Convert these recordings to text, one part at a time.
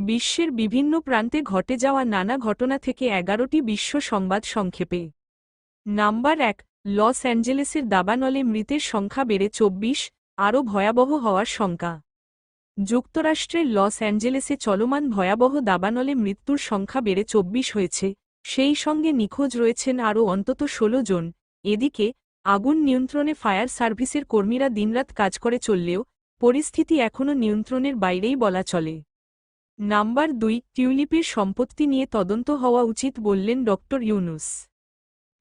বিশ্বের বিভিন্ন প্রান্তে ঘটে যাওয়া নানা ঘটনা থেকে এগারোটি বিশ্ব সংবাদ সংক্ষেপে। নাম্বার এক, লস অ্যাঞ্জেলেসের দাবানলে মৃতের সংখ্যা বেড়ে চব্বিশ, আরও ভয়াবহ হওয়ার শঙ্কা যুক্তরাষ্ট্রের লস অ্যাঞ্জেলেসে চলমান ভয়াবহ দাবানলে মৃত্যুর সংখ্যা বেড়ে চব্বিশ হয়েছে, সেই সঙ্গে নিখোঁজ রয়েছেন আরও অন্তত ১৬ জন। এদিকে, আগুন নিয়ন্ত্রণে ফায়ার সার্ভিসের কর্মীরা দিনরাত কাজ করে চললেও, পরিস্থিতি এখনও নিয়ন্ত্রণের বাইরেই বলা চলে। নাম্বার দুই, টিউলিপের সম্পত্তি নিয়ে তদন্ত হওয়া উচিত বললেন ড. ইউনুস।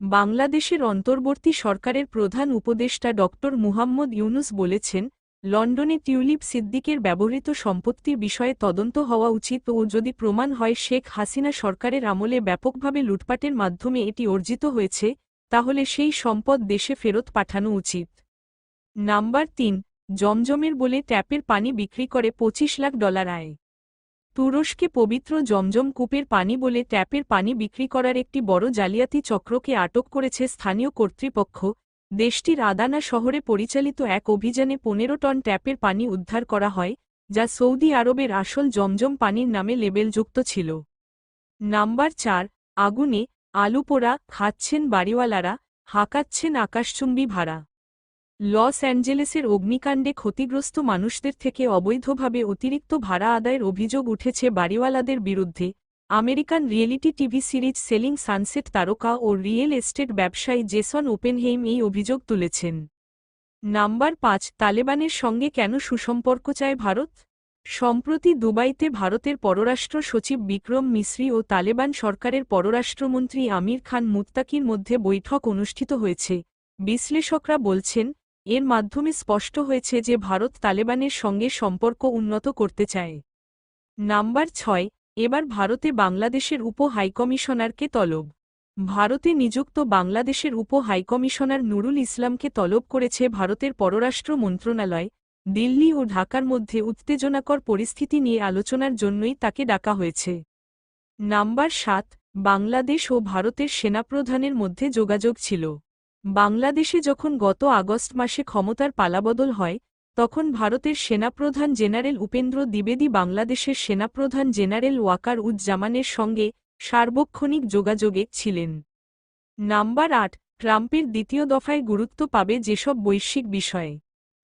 বাংলাদেশের অন্তর্বর্তী সরকারের প্রধান উপদেষ্টা ড. মুহাম্মদ ইউনুস বলেছেন, লন্ডনে টিউলিপ সিদ্দিকের ব্যবহৃত সম্পত্তির বিষয়ে তদন্ত হওয়া উচিত ও যদি প্রমাণ হয় শেখ হাসিনা সরকারের আমলে ব্যাপকভাবে লুটপাটের মাধ্যমে এটি অর্জিত হয়েছে, তাহলে সেই সম্পদ দেশে ফেরত পাঠানো উচিত। নাম্বার তিন, জমজমের বলে ট্যাপের পানি বিক্রি করে পঁচিশ লাখ ডলার আয়। তুরস্কে পবিত্র জমজম কূপের পানি বলে ট্যাপের পানি বিক্রি করার একটি বড় জালিয়াতি চক্রকে আটক করেছে স্থানীয় কর্তৃপক্ষ। দেশটির আদানা শহরে পরিচালিত এক অভিযানে পনেরো টন ট্যাপের পানি উদ্ধার করা হয়, যা সৌদি আরবের আসল জমজম পানির নামে লেবেলযুক্ত ছিল। নাম্বার চার, আগুনে আলু পোড়া খাচ্ছেন বাড়িওয়ালারা, হাঁকাচ্ছেন আকাশচুম্বী ভাড়া। লস অ্যাঞ্জেলেসের অগ্নিকাণ্ডে ক্ষতিগ্রস্ত মানুষদের থেকে অবৈধভাবে অতিরিক্ত ভাড়া আদায়ের অভিযোগ উঠেছে বাড়িওয়ালাদের বিরুদ্ধে। American reality TV series Selling Sunset তারকা ও রিয়েল এস্টেট ব্যবসায়ী জেসন ওপেনহেইম এই অভিযোগ তুলেছেন। নাম্বার পাঁচ, তালেবানের সঙ্গে কেন সুসম্পর্ক চায় ভারত? সম্প্রতি দুবাইতে ভারতের পররাষ্ট্র সচিব বিক্রম মিশ্রি ও তালেবান সরকারের পররাষ্ট্রমন্ত্রী আমির খান মুত্তাকির মধ্যে বৈঠক অনুষ্ঠিত হয়েছে। বিশ্লেষকরা বলছেন এর মাধ্যমে স্পষ্ট হয়েছে যে ভারত তালেবানের সঙ্গে সম্পর্ক উন্নত করতে চায়। নাম্বার ছয়, এবার ভারতে বাংলাদেশের উপ হাইকমিশনারকে তলব। ভারতে নিযুক্ত বাংলাদেশের উপ হাইকমিশনার নুরুল ইসলামকে তলব করেছে ভারতের পররাষ্ট্র মন্ত্রণালয়, দিল্লি ও ঢাকার মধ্যে উত্তেজনাকর পরিস্থিতি নিয়ে আলোচনার জন্যই তাকে ডাকা হয়েছে। নাম্বার সাত, বাংলাদেশ ও ভারতের সেনাপ্রধানের মধ্যে যোগাযোগ ছিল। বাংলাদেশে যখন গত আগস্ট মাসে ক্ষমতার পালাবদল হয়, তখন ভারতের সেনাপ্রধান জেনারেল উপেন্দ্র দ্বিবেদী বাংলাদেশের সেনাপ্রধান জেনারেল ওয়াকার উজ্জামানের সঙ্গে সার্বক্ষণিক যোগাযোগে ছিলেন। নাম্বার আট, ট্রাম্পের দ্বিতীয় দফায় গুরুত্ব পাবে যেসব বৈশ্বিক বিষয়ে।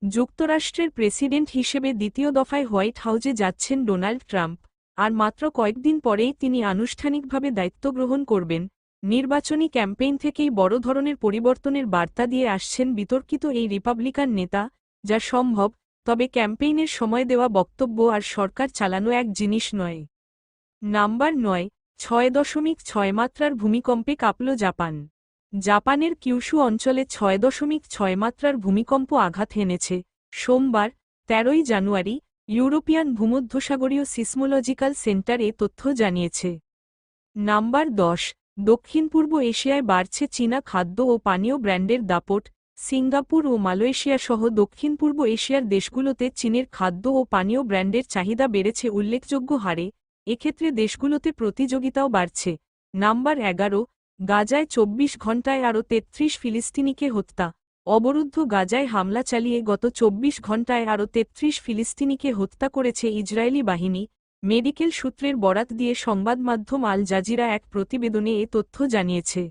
যুক্তরাষ্ট্রের প্রেসিডেন্ট হিসেবে দ্বিতীয় দফায় হোয়াইট হাউজে যাচ্ছেন ডোনাল্ড ট্রাম্প, আর মাত্র কয়েকদিন পরেই তিনি আনুষ্ঠানিকভাবে দায়িত্ব গ্রহণ করবেন নির্বাচনী ক্যাম্পেইন থেকেই বড় ধরনের পরিবর্তনের বার্তা দিয়ে আসছেন বিতর্কিত এই রিপাবলিকান নেতা, যা সম্ভব, তবে ক্যাম্পেইনের সময় দেওয়া বক্তব্য আর সরকার চালানো এক জিনিস নয়। নাম্বার নয়, ছয় দশমিক ছয় মাত্রার ভূমিকম্পে কাঁপল জাপান। জাপানের কিউশু অঞ্চলে ছয় দশমিক ছয় মাত্রার ভূমিকম্প আঘাত হেনেছে সোমবার, তেরোই জানুয়ারি, ইউরোপিয়ান ভূমধ্যসাগরীয় সিসমোলজিক্যাল সেন্টার তথ্য জানিয়েছে। নাম্বার দশ দক্ষিণ পূর্ব এশিয়ায় বাড়ছে চীনা খাদ্য ও পানীয় ব্র্যান্ডের দাপট। সিঙ্গাপুর ও মালয়েশিয়া সহ দক্ষিণ পূর্ব এশিয়ার দেশগুলোতে চীনের খাদ্য ও পানীয় ব্র্যান্ডের চাহিদা বেড়েছে উল্লেখযোগ্য হারে। এক্ষেত্রে দেশগুলোতে প্রতিযোগিতাও বাড়ছে। নাম্বার এগারো, গাজায় চব্বিশ ঘণ্টায় আরও তেত্রিশ ফিলিস্তিনিকে হত্যা। অবরুদ্ধ গাজায় হামলা চালিয়ে গত চব্বিশ ঘণ্টায় আরও তেত্রিশ ফিলিস্তিনিকে হত্যা করেছে ইসরায়েলি বাহিনী। মেডিকেল সূত্রের বরাত দিয়ে সংবাদ মাধ্যম আল জাজিরা এক প্রতিবেদনে এ তথ্য জানিয়েছে।